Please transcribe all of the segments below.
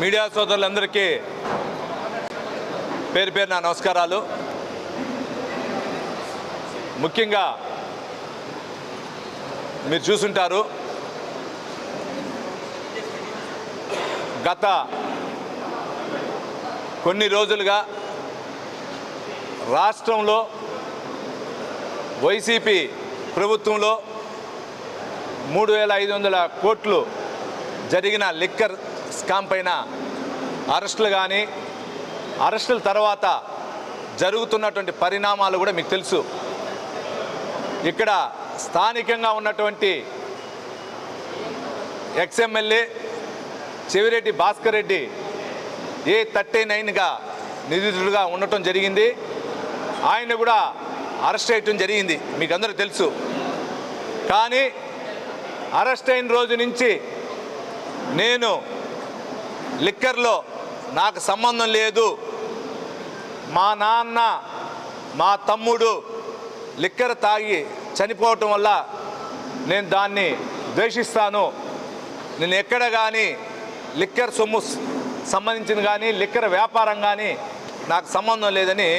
Media సోదరులందరికీ పేరు పేరు నా నమస్కారాలు. ముఖ్యంగా మీరు చూసుంటారు గత కొన్ని రోజులుగా రాష్ట్రంలో వైసీపీ ప్రభుత్వంలో మూడు వేల ఐదు వందల కోట్లు జరిగిన లిక్కర్ స్కామ్ పైన అరెస్టులు కానీ అరెస్టుల తర్వాత జరుగుతున్నటువంటి పరిణామాలు కూడా మీకు తెలుసు. ఇక్కడ స్థానికంగా ఉన్నటువంటి ex MLA Chevireddy Bhaskar Reddy A thirty నైన్గా నిధులుగా ఉండటం జరిగింది. ఆయన కూడా అరెస్ట్ చేయటం జరిగింది. మీకు అందరూ తెలుసు. కానీ అరెస్ట్ అయిన రోజు నుంచి నేను లిక్కర్లో నాకు సంబంధం లేదు. మా నాన్న మా తమ్ముడు లిక్కర్ తాగి చనిపోవటం వల్ల నేను దాన్ని ద్వేషిస్తాను. నేను ఎక్కడ కానీ లిక్కర్ సొమ్ము సంబంధించిన కానీ లిక్కర్ వ్యాపారం కానీ నాకు సంబంధం లేదని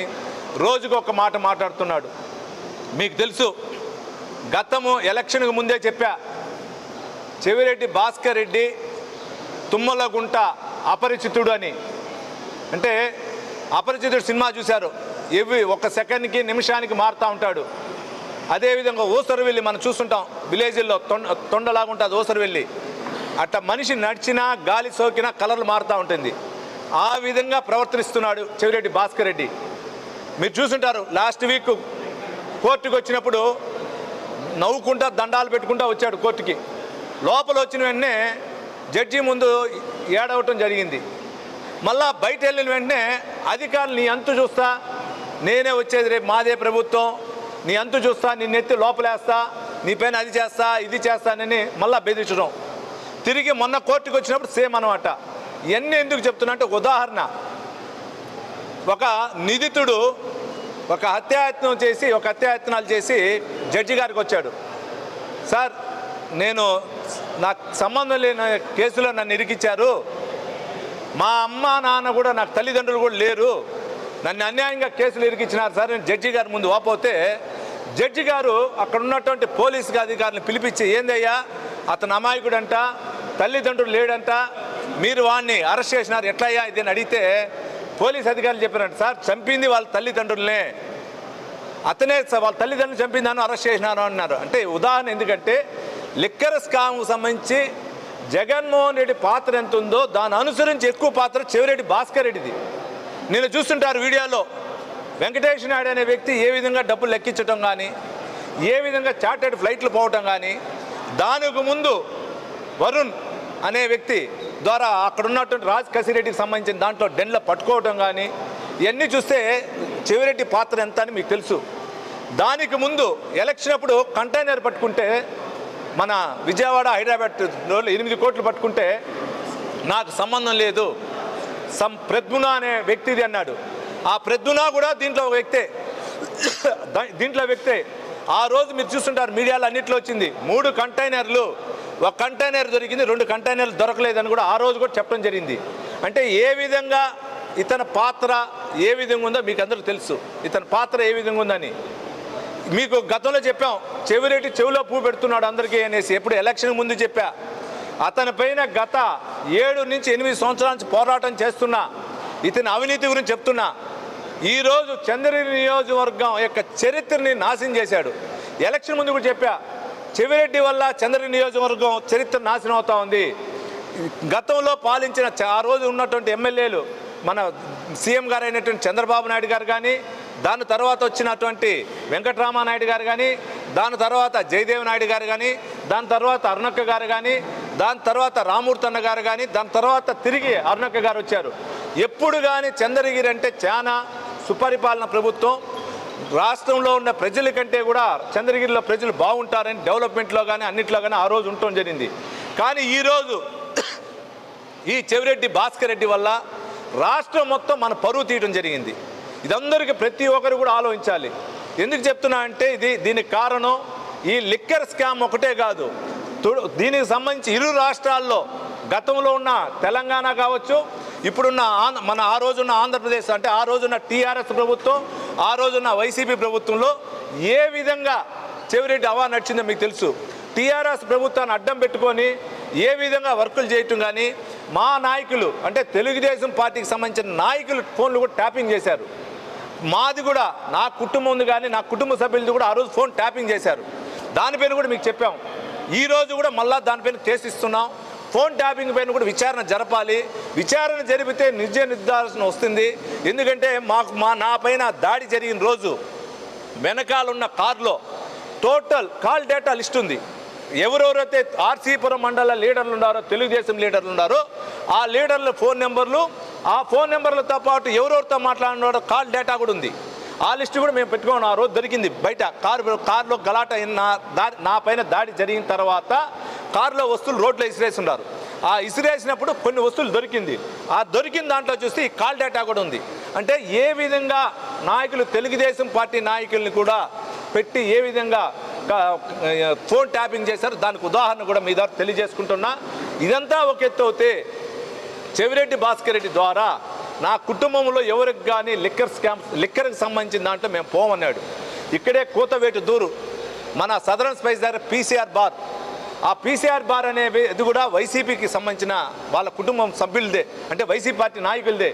రోజుకు ఒక మాట మాట్లాడుతున్నాడు. మీకు తెలుసు గతము ఎలక్షన్కు ముందే చెప్పా చెవిరెడ్డి భాస్కర్ రెడ్డి తుమ్మలగుంట అపరిచితుడు అని. అంటే అపరిచితుడు సినిమా చూశారు. ఇవి ఒక సెకండ్కి నిమిషానికి మారుతూ ఉంటాడు. అదేవిధంగా ఊసరవెల్లి మనం చూస్తుంటాం. విలేజ్ల్లో తొండ తొండలాగా ఉంటుంది వెళ్ళి అట్లా మనిషి నడిచినా గాలి సోకినా కలర్లు మారుతూ ఉంటుంది. ఆ విధంగా ప్రవర్తిస్తున్నాడు చెవిరెడ్డి భాస్కర్ రెడ్డి. మీరు చూసుంటారు లాస్ట్ వీక్ కోర్టుకు వచ్చినప్పుడు నవ్వుకుంటా దండాలు పెట్టుకుంటా వచ్చాడు కోర్టుకి. లోపల వచ్చిన వెంటనే జడ్జి ముందు ఏడవటం జరిగింది. మళ్ళా బయట వెళ్ళిన వెంటనే అధికారులు నీ అంతు చూస్తా నేనే వచ్చేది రేపు మాదే ప్రభుత్వం నీ అంతు చూస్తా నిన్ను ఎత్తి లోపలేస్తా నీ పైన అది చేస్తా ఇది చేస్తానని మళ్ళా బెదిరించడం. తిరిగి మొన్న కోర్టుకు వచ్చినప్పుడు సేమ్ అనమాట ఇవన్నీ ఎందుకు చెప్తున్నా అంటే ఒక ఉదాహరణ. ఒక నిధితుడు ఒక హత్యాయత్నం చేసి ఒక హత్యాయత్నాలు చేసి జడ్జి గారికి వచ్చాడు. సార్ నేను నాకు సంబంధం లేని కేసులో నన్ను ఇరికిచ్చారు. మా అమ్మ నాన్న కూడా నాకు తల్లిదండ్రులు కూడా లేరు. నన్ను అన్యాయంగా కేసులు ఇరికిచ్చినారు సార్. నేను జడ్జి గారి ముందు వాపోతే జడ్జి గారు అక్కడ ఉన్నటువంటి పోలీసు అధికారులను పిలిపించి ఏందయ్యా అతను అమాయకుడంట తల్లిదండ్రులు లేడంట మీరు వాడిని అరెస్ట్ చేసినారు ఎట్లయ్యా? ఇది అని అడిగితే పోలీస్ అధికారులు చెప్పారంట సార్ చంపింది వాళ్ళ తల్లిదండ్రులనే. అతనే వాళ్ళ తల్లిదండ్రులు చంపిందాను అరెస్ట్ చేసినాను అన్నారు. అంటే ఉదాహరణ ఎందుకంటే లిక్కర్ స్కామ్కు సంబంధించి జగన్మోహన్ రెడ్డి పాత్ర ఎంత ఉందో దాన్ని అనుసరించి ఎక్కువ పాత్ర చెవిరెడ్డి భాస్కర్ రెడ్డిది. నేను చూస్తుంటారు వీడియోలో వెంకటేష్ నాయుడు అనే వ్యక్తి ఏ విధంగా డబ్బులు లెక్కించడం కానీ ఏ విధంగా చార్టెడ్ ఫ్లైట్లు పోవటం కానీ దానికి ముందు వరుణ్ అనే వ్యక్తి ద్వారా అక్కడ ఉన్నటువంటి రాజ్ కసిరెడ్డికి సంబంధించిన దాంట్లో డెన్లో పట్టుకోవటం కానీ ఇవన్నీ చూస్తే చెవిరెడ్డి పాత్ర ఎంత అని మీకు తెలుసు. దానికి ముందు ఎలక్షన్ అప్పుడు కంటైనర్ పట్టుకుంటే మన విజయవాడ హైదరాబాద్ రోడ్లు ఎనిమిది కోట్లు పట్టుకుంటే నాకు సంబంధం లేదు. సం ప్రద్మున అనే వ్యక్తిది అన్నాడు. ఆ ప్రద్మున కూడా దీంట్లో ఒక వ్యక్తే. దీంట్లో వ్యక్తే. ఆ రోజు మీరు చూస్తుంటారు మీడియాలో అన్నింటిలో వచ్చింది. మూడు కంటైనర్లు ఒక కంటైనర్ దొరికింది రెండు కంటైనర్లు దొరకలేదని కూడా ఆ రోజు కూడా చెప్పడం జరిగింది. అంటే ఏ విధంగా ఇతని పాత్ర ఏ విధంగా ఉందో మీకు అందరూ తెలుసు. ఇతని పాత్ర ఏ విధంగా ఉందని. మీకు గతంలో చెప్పాం చెవిరెడ్డి చెవిలో పువ్వు పెడుతున్నాడు అందరికీ అనేసి. ఎప్పుడు ఎలక్షన్ ముందు చెప్పా. అతని పైన గత ఏడు నుంచి ఎనిమిది సంవత్సరాల నుంచి పోరాటం చేస్తున్నా. ఇతని అవినీతి గురించి చెప్తున్నా. ఈరోజు చంద్రగిరి నియోజకవర్గం యొక్క చరిత్రని నాశనం చేశాడు. ఎలక్షన్ ముందు కూడా చెప్పా. చెవిరెడ్డి వల్ల చంద్రగిరి నియోజకవర్గం చరిత్ర నాశనం అవుతా ఉంది. గతంలో పాలించిన ఆ రోజు ఉన్నటువంటి ఎమ్మెల్యేలు మన సీఎం గారు అయినటువంటి చంద్రబాబు నాయుడు గారు కానీ దాని తర్వాత వచ్చినటువంటి వెంకటరామానాయుడు గారు కానీ దాని తర్వాత జయదేవ్ నాయుడు గారు కానీ దాని తర్వాత అరుణక్క గారు కానీ దాని తర్వాత రామూర్తి అన్న గారు కానీ దాని తర్వాత తిరిగి అరుణక్క గారు వచ్చారు. ఎప్పుడు కానీ చంద్రగిరి అంటే చాలా సుపరిపాలన ప్రభుత్వం. రాష్ట్రంలో ఉన్న ప్రజల కంటే కూడా చంద్రగిరిలో ప్రజలు బాగుంటారని డెవలప్మెంట్లో కానీ అన్నిట్లో కానీ ఆ రోజు ఉండటం జరిగింది. కానీ ఈరోజు ఈ చెవిరెడ్డి భాస్కర్ రెడ్డి వల్ల రాష్ట్రం మొత్తం మన పరువు తీయడం జరిగింది. ఇదందరికీ ప్రతి ఒక్కరు కూడా ఆలోచించాలి. ఎందుకు చెప్తున్నా అంటే ఇది దీనికి కారణం ఈ లిక్కర్ స్కామ్ ఒకటే కాదు. తుడు- దీనికి సంబంధించి ఇరు రాష్ట్రాల్లో గతంలో ఉన్న తెలంగాణ కావచ్చు ఇప్పుడున్న మన ఆ రోజున్న ఆంధ్రప్రదేశ్ అంటే ఆ రోజున్న టీఆర్ఎస్ ప్రభుత్వం ఆ రోజున్న వైసీపీ ప్రభుత్వంలో ఏ విధంగా చెవిరెడ్డి అవా నడిచిందో మీకు తెలుసు. టీఆర్ఎస్ ప్రభుత్వాన్ని అడ్డం పెట్టుకొని ఏ విధంగా వర్కులు చేయటం కానీ మా నాయకులు అంటే తెలుగుదేశం పార్టీకి సంబంధించిన నాయకులు ఫోన్లు కూడా ట్యాపింగ్ చేశారు. మాది కూడా నా కుటుంబం ఉంది కానీ నా కుటుంబ సభ్యులది కూడా ఆ రోజు ఫోన్ ట్యాపింగ్ చేశారు. దానిపైన కూడా మీకు చెప్పాం. ఈ రోజు కూడా మళ్ళా దానిపైన కేసు ఇస్తున్నాం ఫోన్ ట్యాపింగ్ పైన కూడా విచారణ జరపాలి. విచారణ జరిపితే నిజ నిర్ధారణ వస్తుంది. ఎందుకంటే మాకు మా నా పైన దాడి జరిగిన రోజు వెనకాల ఉన్న కారులో టోటల్ కాల్ డేటా లిస్ట్ ఉంది. ఎవరెవరైతే ఆర్సీపురం మండల లీడర్లు ఉన్నారో తెలుగుదేశం లీడర్లు ఉన్నారో ఆ లీడర్ల ఫోన్ నెంబర్లు ఆ ఫోన్ నెంబర్లతో పాటు ఎవరెవరితో మాట్లాడినారో కాల్ డేటా కూడా ఉంది. ఆ లిస్ట్ కూడా మేము పెట్టుకున్నాం. ఆ రోజు దొరికింది బయట. కారు కారులో గలాట అయిన నా దాడి నా పైన దాడి జరిగిన తర్వాత కారులో వస్తువులు రోడ్లో ఇసిరేసి ఆ ఇసిరేసినప్పుడు కొన్ని వస్తువులు దొరికింది. ఆ దొరికిన దాంట్లో చూస్తే ఈ కాల్ డేటా కూడా ఉంది. అంటే ఏ విధంగా నాయకులు తెలుగుదేశం పార్టీ నాయకుల్ని కూడా పెట్టి ఏ విధంగా ఫోన్ ట్యాపింగ్ చేశారు. దానికి ఉదాహరణ కూడా మీ ద్వారా తెలియజేసుకుంటున్నా. ఇదంతా ఒక ఎత్తు అవుతే చెవిరెడ్డి భాస్కర్ రెడ్డి ద్వారా నా కుటుంబంలో ఎవరికి కానీ లిక్కర్ స్కామ్ లిక్కర్కి సంబంధించిన దాంట్లో మేము పోమన్నాడు. ఇక్కడే కూతవేటు దూరు. మన సదరన్ స్పైస్ దగ్గర పీసీఆర్ బార్. ఆ పీసీఆర్ బార్ అనేవి ఇది కూడా వైసీపీకి సంబంధించిన వాళ్ళ కుటుంబం సభ్యులదే. అంటే వైసీపీ పార్టీ నాయకులదే.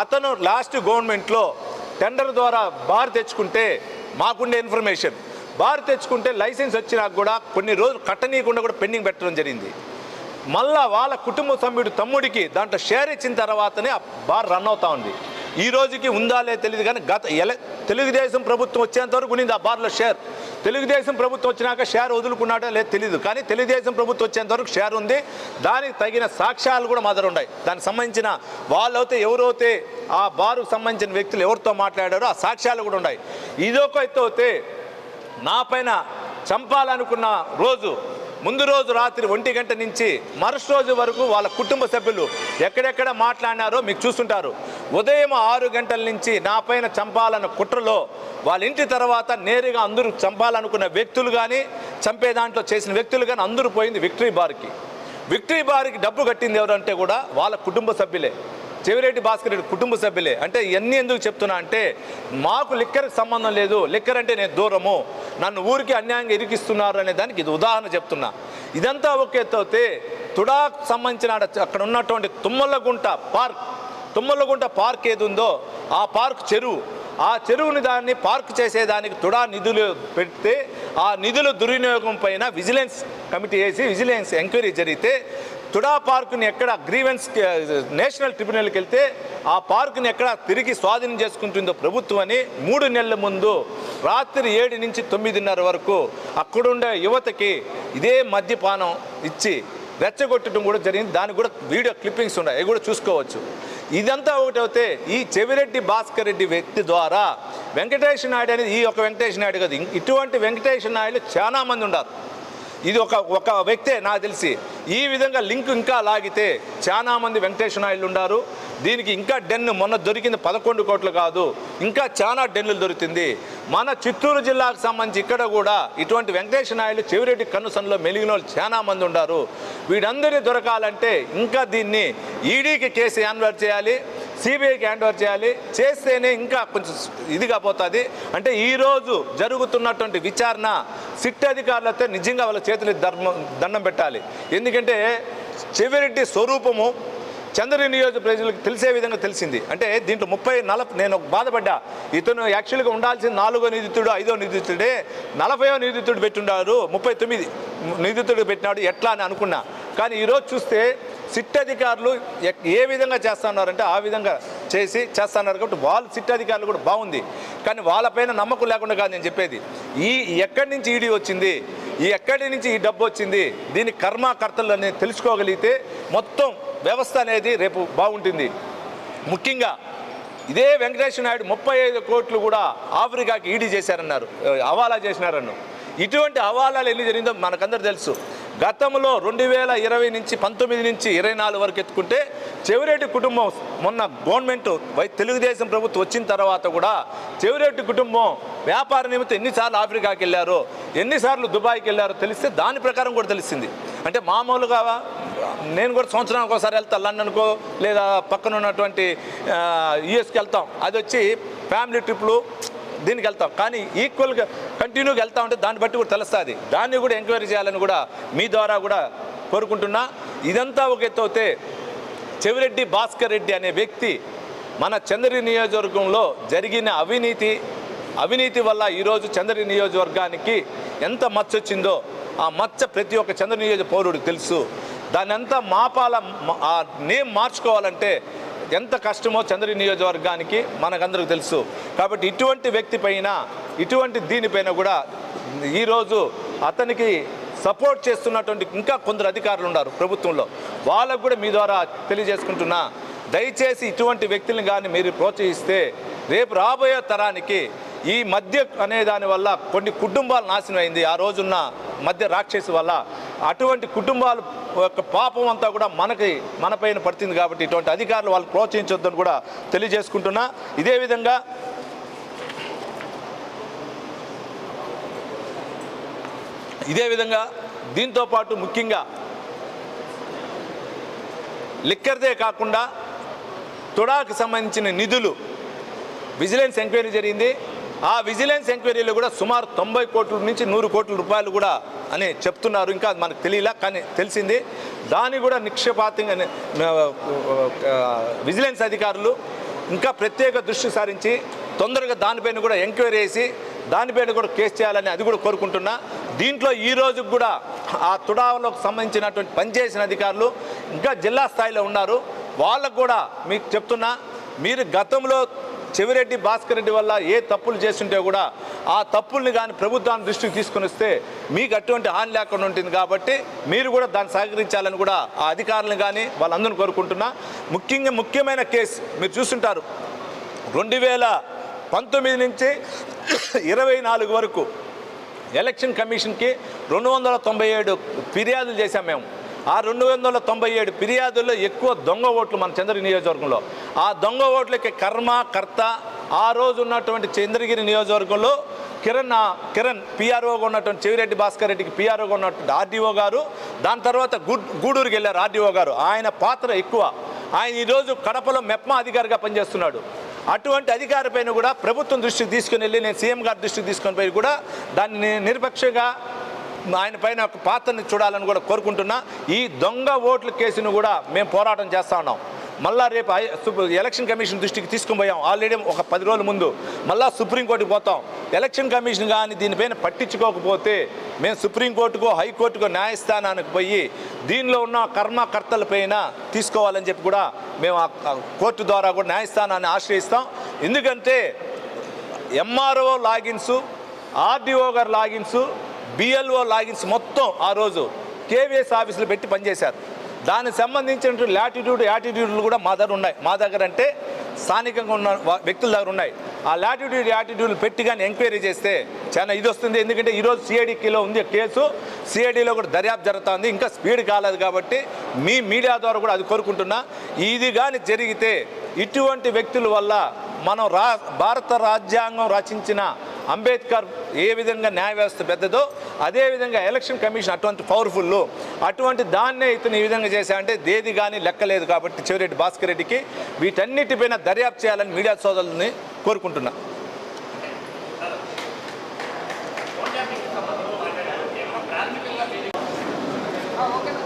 అతను లాస్ట్ గవర్నమెంట్లో టెండర్ ద్వారా బార్ తెచ్చుకుంటే మాకుండే ఇన్ఫర్మేషన్. బార్ తెచ్చుకుంటే లైసెన్స్ వచ్చినాక కూడా కొన్ని రోజులు కట్టనీయకుండా కూడా పెండింగ్ పెట్టడం జరిగింది. మళ్ళా వాళ్ళ కుటుంబ సభ్యుడు తమ్ముడికి దాంట్లో షేర్ ఇచ్చిన తర్వాతనే ఆ బార్ రన్ అవుతా ఉంది. ఈ రోజుకి ఉందా లేదు తెలియదు కానీ గత ఎల తెలుగుదేశం ప్రభుత్వం వచ్చేంత వరకు ఉన్నింది ఆ బార్లో షేర్. తెలుగుదేశం ప్రభుత్వం వచ్చినాక షేర్ వదులుకున్నాడో లేదు తెలియదు కానీ తెలుగుదేశం ప్రభుత్వం వచ్చేంత వరకు షేర్ ఉంది. దానికి తగిన సాక్ష్యాలు కూడా మా దగ్గర ఉన్నాయి. దానికి సంబంధించిన వాళ్ళైతే ఎవరైతే ఆ బారుకు సంబంధించిన వ్యక్తులు ఎవరితో మాట్లాడారో ఆ సాక్ష్యాలు కూడా ఉన్నాయి. ఇదొక అయితే నా పైన చంపాలనుకున్న రోజు ముందు రోజు రాత్రి ఒంటి గంట నుంచి మరుసటి రోజు వరకు వాళ్ళ కుటుంబ సభ్యులు ఎక్కడెక్కడ మాట్లాడినారో మీకు చూస్తుంటారు. ఉదయం ఆరు గంటల నుంచి నా పైన చంపాలన్న కుట్రలో వాళ్ళ ఇంటి తర్వాత నేరుగా అందరూ చంపాలనుకున్న వ్యక్తులు కానీ చంపే దాంట్లో చేసిన వ్యక్తులు కానీ అందరూ పోయింది విక్టరీ బార్కి. విక్టరీ బార్కి డబ్బు కట్టింది ఎవరంటే కూడా వాళ్ళ కుటుంబ సభ్యులే. చెవిరెడ్డి భాస్కర్ రెడ్డి కుటుంబ సభ్యులే. అంటే ఇవన్నీ ఎందుకు చెప్తున్నా అంటే మాకు లిక్కర్కి సంబంధం లేదు. లిక్కర్ అంటే నేను దూరము. నన్ను ఊరికి అన్యాయంగా ఇరికిస్తున్నారు అనే దానికి ఇది ఉదాహరణ చెప్తున్నా. ఇదంతా ఒక తోతే తుడాకు సంబంధించిన అక్కడ ఉన్నటువంటి తుమ్మలగుంట పార్క్ తుమ్మలగుంట పార్క్ ఏది ఉందో ఆ పార్క్ చెరువు. ఆ చెరువుని దాన్ని పార్క్ చేసేదానికి తుడా నిధులు పెడితే ఆ నిధుల దుర్వినియోగం పైన విజిలెన్స్ కమిటీ వేసి విజిలెన్స్ ఎంక్వైరీ జరిగితే తుడా పార్కుని ఎక్కడ గ్రీవెన్స్ నేషనల్ ట్రిబ్యునల్కి వెళ్తే ఆ పార్కుని ఎక్కడ తిరిగి స్వాధీనం చేసుకుంటుందో ప్రభుత్వం అని మూడు నెలల ముందు రాత్రి ఏడు నుంచి తొమ్మిదిన్నర వరకు అక్కడుండే యువతకి ఇదే మద్యపానం ఇచ్చి రెచ్చగొట్టడం కూడా జరిగింది. దానికి కూడా వీడియో క్లిప్పింగ్స్ ఉన్నాయి. అవి కూడా చూసుకోవచ్చు. ఇదంతా ఒకటైతే ఈ చెవిరెడ్డి భాస్కర్ రెడ్డి వ్యక్తి ద్వారా వెంకటేశ్వర నాయుడు అనేది ఈ ఒక వెంకటేశ్వర నాయుడు కాదు. ఇటువంటి వెంకటేశ్వర నాయుడు చాలామంది ఉన్నారు. ఇది ఒక ఒక వ్యక్తే నాకు తెలిసి ఈ విధంగా లింక్ ఇంకా లాగితే చాలా మంది వెంకటేశ్వర నాయుడు ఉన్నారు దీనికి ఇంకా డెన్ మొన్న దొరికింది పదకొండు కోట్లు కాదు. ఇంకా చాలా డెన్నులు దొరుకుతుంది మన చిత్తూరు జిల్లాకు సంబంధించి ఇక్కడ కూడా ఇటువంటి వెంకటేశ్వర నాయుడు చెవిరెడ్డి కన్నుసన్లో మెలిగిన వాళ్ళు చాలా మంది ఉన్నారు వీడందరినీ దొరకాలంటే ఇంకా దీన్ని ఈడీకి కేసు హ్యాండ్ఓవర్ చేయాలి. సిబిఐకి హ్యాండ్ ఓవర్ చేయాలి. చేస్తేనే ఇంకా కొంచెం ఇదిగా పోతుంది. అంటే ఈరోజు జరుగుతున్నటువంటి విచారణ సిట్ అధికారులతో నిజంగా వాళ్ళ చేతులు ధర్మం దండం పెట్టాలి. ఎందుకంటే చెవిరెడ్డి స్వరూపము చంద్ర నియోజక ప్రజలకు తెలిసే విధంగా తెలిసింది. అంటే దీంట్లో ముప్పై నలభై నేను బాధపడ్డా. ఇతను యాక్చువల్గా ఉండాల్సిన నాలుగో నిధితుడు ఐదో నిధితుడే నలభైవ నిందితుడు పెట్టుండారు ముప్పై తొమ్మిది నిధితుడు పెట్టినాడు ఎట్లా అని అనుకున్నా. కానీ ఈరోజు చూస్తే సిట్ అధికారులు ఎక్- ఏ విధంగా చేస్తున్నారంటే ఆ విధంగా చేసి చేస్తున్నారు కాబట్టి వాళ్ళు సిట్ అధికారులు కూడా బాగుంది. కానీ వాళ్ళపైన నమ్మకం లేకుండా కాదు నేను చెప్పేది. ఈ ఎక్కడి నుంచి ఈడీ వచ్చింది ఈ ఎక్కడి నుంచి ఈ డబ్బు వచ్చింది దీని కర్మకర్తలు అనేది తెలుసుకోగలిగితే మొత్తం వ్యవస్థ అనేది రేపు బాగుంటుంది. ముఖ్యంగా ఇదే వెంకటేశ్వర నాయుడు ముప్పై ఐదు కోట్లు కూడా ఆఫ్రికాకి ఈడీ చేశారన్నారు హవాలా చేసినారన్నారు. ఇటువంటి హవాలాలు ఎన్ని జరిగిందో మనకందరూ తెలుసు. గతంలో రెండు వేల ఇరవై నుంచి పంతొమ్మిది నుంచి ఇరవై నాలుగు వరకు ఎత్తుకుంటే చెవిరెడ్డి కుటుంబం మొన్న గవర్నమెంట్ వై తెలుగుదేశం ప్రభుత్వం వచ్చిన తర్వాత కూడా చెవిరెడ్డి కుటుంబం వ్యాపార నిమిత్తం ఎన్నిసార్లు ఆఫ్రికాకి వెళ్ళారో ఎన్నిసార్లు దుబాయ్కి వెళ్ళారో తెలిస్తే దాని ప్రకారం కూడా తెలిసింది అంటే మామూలుగా నేను కూడా సంవత్సరానికి ఒకసారి వెళ్తాను లండన్కో లేదా పక్కన ఉన్నటువంటి యుఎస్కి వెళ్తాం. అది వచ్చి ఫ్యామిలీ ట్రిప్లు దీనికి వెళ్తాం. కానీ ఈక్వల్గా కంటిన్యూగా వెళ్తా ఉంటే దాన్ని బట్టి కూడా తెలుస్తుంది. దాన్ని కూడా ఎంక్వైరీ చేయాలని కూడా మీ ద్వారా కూడా కోరుకుంటున్నా. ఇదంతా ఒక ఎత్తు చెవిరెడ్డి భాస్కర్ రెడ్డి అనే వ్యక్తి మన చంద్రి నియోజకవర్గంలో జరిగిన అవినీతి అవినీతి వల్ల ఈరోజు చంద్రి నియోజకవర్గానికి ఎంత మచ్చ వచ్చిందో ఆ మచ్చ ప్రతి ఒక్క చంద్ర నియోజక పౌరుడికి తెలుసు. దాన్ని అంతా మాపాల నేమ్ మార్చుకోవాలంటే ఎంత కష్టమో చంద్ర నియోజకవర్గానికి మనకందరికి తెలుసు. కాబట్టి ఇటువంటి వ్యక్తి పైన ఇటువంటి దీనిపైన కూడా ఈరోజు అతనికి సపోర్ట్ చేస్తున్నటువంటి ఇంకా కొందరు అధికారులు ఉన్నారు ప్రభుత్వంలో. వాళ్ళకు కూడా మీ ద్వారా తెలియజేసుకుంటున్నా దయచేసి ఇటువంటి వ్యక్తులను కానీ మీరు ప్రోత్సహిస్తే రేపు రాబోయే తరానికి ఈ మద్య అనే దాని వల్ల కొన్ని కుటుంబాలు నాశనం అయింది. ఆ రోజున్న మధ్య రాక్షసి వల్ల అటువంటి కుటుంబాలు యొక్క పాపం అంతా కూడా మనకి మన పైన పడుతుంది కాబట్టి ఇటువంటి అధికారులు వాళ్ళు ప్రోత్సహించొద్దని కూడా తెలియజేసుకుంటున్నా. ఇదే విధంగా ఇదే విధంగా దీంతో పాటు ముఖ్యంగా లిక్కర్దే కాకుండా తుడాకు సంబంధించిన నిధులు విజిలెన్స్ ఎంక్వైరీ జరిగింది. ఆ విజిలెన్స్ ఎంక్వైరీలో కూడా సుమారు తొంభై కోట్ల నుంచి నూరు కోట్ల రూపాయలు కూడా అని చెప్తున్నారు. ఇంకా మనకు తెలియలే కానీ తెలిసింది. దాన్ని కూడా నిక్షేపాతంగా విజిలెన్స్ అధికారులు ఇంకా ప్రత్యేక దృష్టి సారించి తొందరగా దానిపైన కూడా ఎంక్వైరీ చేసి దానిపైన కూడా కేసు చేయాలని అది కూడా కోరుకుంటున్నా. దీంట్లో ఈ రోజుకి కూడా ఆ తుడావలకు సంబంధించినటువంటి పనిచేసిన అధికారులు ఇంకా జిల్లా స్థాయిలో ఉన్నారు. వాళ్ళకు కూడా మీకు చెప్తున్నా మీరు గతంలో చెవిరెడ్డి భాస్కర్ రెడ్డి వల్ల ఏ తప్పులు చేస్తుంటే కూడా ఆ తప్పుల్ని కానీ ప్రభుత్వాన్ని దృష్టికి తీసుకొని వస్తే మీకు అటువంటి హాని లేకుండా ఉంటుంది కాబట్టి మీరు కూడా దాన్ని సహకరించాలని కూడా ఆ అధికారులను కానీ వాళ్ళందరిని కోరుకుంటున్నా. ముఖ్యంగా ముఖ్యమైన కేసు మీరు చూస్తుంటారు. రెండు వేల పంతొమ్మిది నుంచి ఇరవై నాలుగు వరకు ఎలక్షన్ కమిషన్కి రెండు వందల తొంభై ఏడు ఫిర్యాదులు చేశాం మేము. ఆ రెండు వందల తొంభై ఏడు ఫిర్యాదుల్లో ఎక్కువ దొంగ ఓట్లు మన చంద్రగిరి నియోజకవర్గంలో. ఆ దొంగ ఓట్లకి కర్మ కర్త ఆ రోజు ఉన్నటువంటి చంద్రగిరి నియోజకవర్గంలో కిరణ్ కిరణ్ పిఆర్ఓగా ఉన్నటువంటి చెవిరెడ్డి భాస్కర్ రెడ్డికి పిఆర్ఓగా ఉన్నటువంటి ఆర్డీఓ గారు దాని తర్వాత గూడూరుకి వెళ్ళారు ఆర్డీఓ గారు. ఆయన పాత్ర ఎక్కువ. ఆయన ఈరోజు కడపలో మెప్మా అధికారిగా పనిచేస్తున్నాడు. అటువంటి అధికారి పైన కూడా ప్రభుత్వం దృష్టికి తీసుకుని వెళ్ళి నేను సీఎం గారి దృష్టికి తీసుకొని పోయి కూడా దాన్ని నిరపక్షగా ఆయన పైన ఒక పాత్రని చూడాలని కూడా కోరుకుంటున్నా. ఈ దొంగ ఓట్ల కేసును కూడా మేము పోరాటం చేస్తా ఉన్నాం. మళ్ళా రేపు ఎలక్షన్ కమిషన్ దృష్టికి తీసుకుని పోయాం ఆల్రెడీ ఒక పది రోజుల ముందు. మళ్ళా సుప్రీంకోర్టుకి పోతాం. ఎలక్షన్ కమిషన్ కానీ దీనిపైన పట్టించుకోకపోతే మేము సుప్రీంకోర్టుకో హైకోర్టుకో న్యాయస్థానానికి పోయి దీనిలో ఉన్న కర్మకర్తల పైన తీసుకోవాలని చెప్పి కూడా మేము ఆ- ఆ కోర్టు ద్వారా కూడా న్యాయస్థానాన్ని ఆశ్రయిస్తాం. ఎందుకంటే ఎంఆర్ఓ లాగిన్స్ ఆర్డీఓ గారు లాగిన్స్ బిఎల్ఓ లాగిన్స్ మొత్తం ఆ రోజు కేవీఎస్ ఆఫీసులు పెట్టి పనిచేశారు. దానికి సంబంధించిన లాటిట్యూడ్ యాటిట్యూడ్లు కూడా మా దగ్గర ఉన్నాయి. మా దగ్గర అంటే స్థానికంగా ఉన్న వ్యక్తుల దగ్గర ఉన్నాయి. ఆ లాటిట్యూడ్ యాటిట్యూడ్లు పెట్టి కానీ ఎంక్వైరీ చేస్తే చాలా ఇది వస్తుంది. ఎందుకంటే ఈరోజు సిఐడికిలో ఉంది కేసు. సిఐడిలో కూడా దర్యాప్తు జరుగుతుంది. ఇంకా స్పీడ్ కాలేదు కాబట్టి మీ మీడియా ద్వారా కూడా అది కోరుకుంటున్నా. ఇది కానీ జరిగితే ఇటువంటి వ్యక్తుల వల్ల మనం రా భారత రాజ్యాంగం రచించిన అంబేద్కర్ ఏ విధంగా న్యాయ వ్యవస్థ పెద్దదో అదే విధంగా ఎలక్షన్ కమిషన్ అటువంటి పవర్ఫుల్ అటువంటి దాన్నే ఇతను ఈ విధంగా చేశాడంటే దేది కానీ లెక్కలేదు కాబట్టి చెవిరెడ్డి భాస్కర్ రెడ్డికి వీటన్నిటిపైన దర్యాప్తు చేయాలని మీడియా సోదరులని కోరుకుంటున్నా. ఓకే